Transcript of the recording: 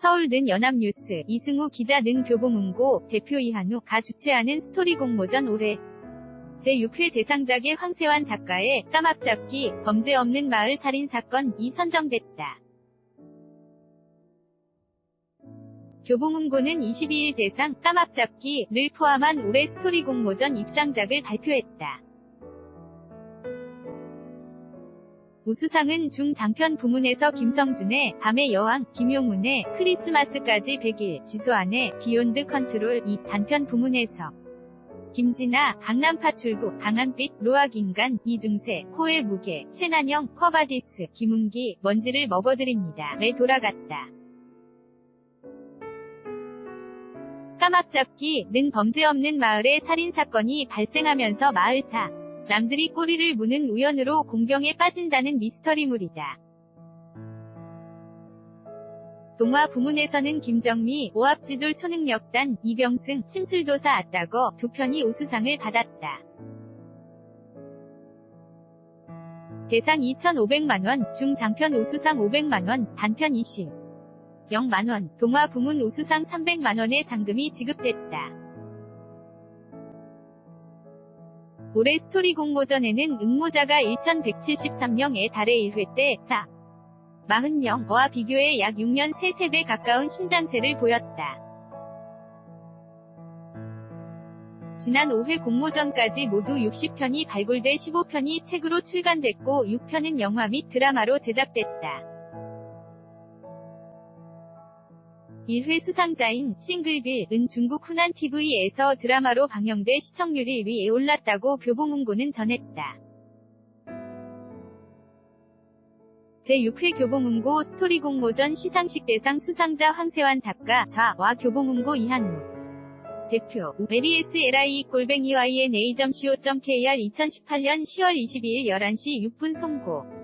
서울는 연합뉴스, 이승우 기자 는 교보문고, 대표 이한우, 가 주최하는 스토리 공모전 올해 제6회 대상작의 황세환 작가의 까막잡기, 범죄 없는 마을 살인 사건이 선정됐다. 교보문고는 22일 대상 까막잡기를 포함한 올해 스토리 공모전 입상작을 발표했다. 우수상은 중장편 부문에서 김성준의 밤의 여왕, 김용훈의 크리스마스까지 100일, 지소안의 비욘드 컨트롤 2 단편 부문에서 김진아, 강남파출부, 강한빛, 로악인간, 이중세, 코의 무게, 최난영, 커바디스, 김은기, 먼지를 먹어드립니다. 왜 돌아갔다. 까막잡기 는 범죄 없는 마을에 살인사건이 발생하면서 마을사, 남들이 꼬리를 무는 우연으로 공경에 빠진다는 미스터리물이다. 동화 부문에서는 김정미, 오합지졸 초능력단, 이병승, 침술도사 아따거 두 편이 우수상을 받았다. 대상 2,500만원, 중장편 우수상 500만원, 단편 20. 0만원, 동화 부문 우수상 300만원의 상금이 지급됐다. 올해 스토리 공모전에는 응모자가 1,173명에 달해 1회 때 4. 40명과 비교해 약 6년 새 3배 가까운 신장세를 보였다. 지난 5회 공모전까지 모두 60편이 발굴돼 15편이 책으로 출간됐고 6편은 영화 및 드라마로 제작됐다. 1회 수상자인 싱글빌은 중국 후난TV에서 드라마로 방영돼 시청률이 1위에 올랐다고 교보문고는 전했다. 제6회 교보문고 스토리 공모전 시상식 대상 수상자 황세환 작가 좌와 교보문고 이한우 대표 메리에스 LI 골뱅이 YNA.co.kr 2018년 10월 22일 11시 6분 송고